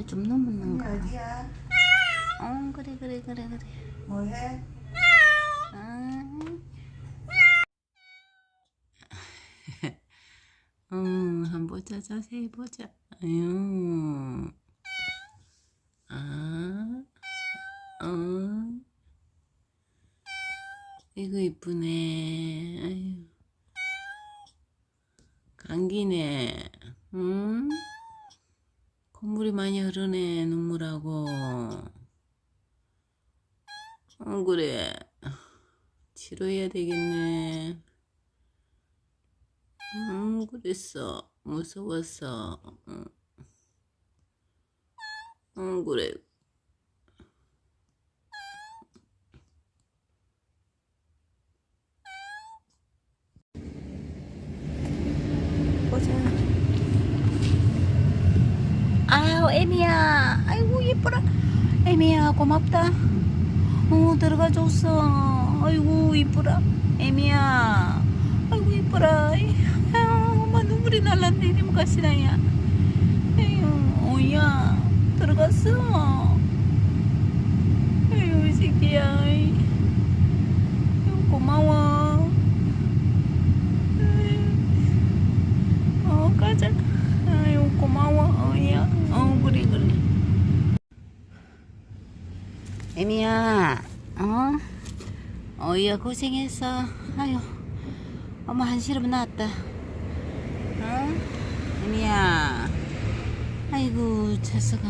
살 좀 넘었는가? 어디야? 어 그래 그래 그래 그래. 뭐해? 아. 어, 한번 보자 자세히 보자. 아유. 아. 어. 이거 이쁘네. 아유. 감기네. 응? 콧물이 많이 흐르네, 눈물하고. 어, 그래. 치료해야 되겠네. 응, 그랬어. 무서웠어. 응, 응 그래. 보자. 에미야. 아이고, 예뻐라. 에미야, 고맙다. 어, 들어가줬어. 아이고, 이쁘라. 에미야. 아이고. 아유, 엄마 눈물이 날랐네. 이리 가시나야. 아유, 오야. 들어갔어. 이 새끼야. 아유, 고마워. 아유, 어, 가자. 아유, 고마워. 어야. 어, 그래, 그래. 에미야, 어? 어이야 고생했어. 아유, 엄마 한시름 나왔다. 어? 에미야, 아이고 자석아.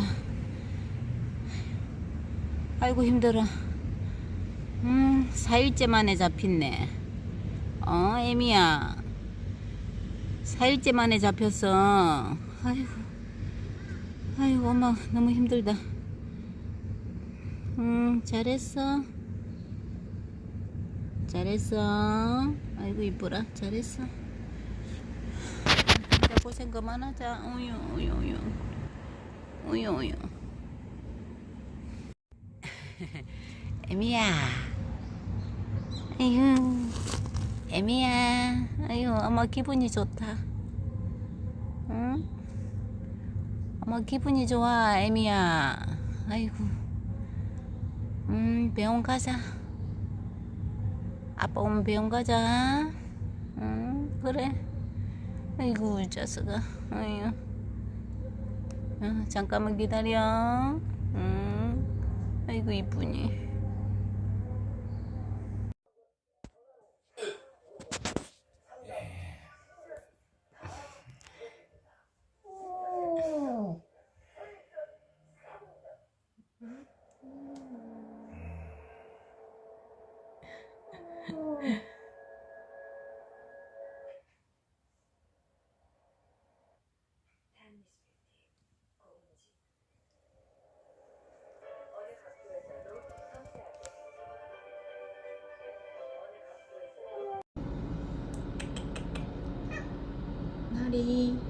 아이고 힘들어. 음, 4일째 만에 잡혔네. 어, 에미야. 4일째 만에 잡혔어. 아이고, 아이고 엄마 너무 힘들다. 응, 잘했어. 잘했어. 아이고, 이쁘라. 잘했어. 진짜 고생 그만하자. 우유, 우유, 우유. 우유, 우유. 에미야. 아이고, 에미야. 아이고, 엄마 기분이 좋다. 응? 엄마 기분이 좋아, 에미야. 아이고. 음, 병원 가자. 아빠 오면 병원 가자. 응, 그래. 아이고, 이 자식아. 아유. 어, 잠깐만 기다려. 응. 아이고, 이쁘니. 나리.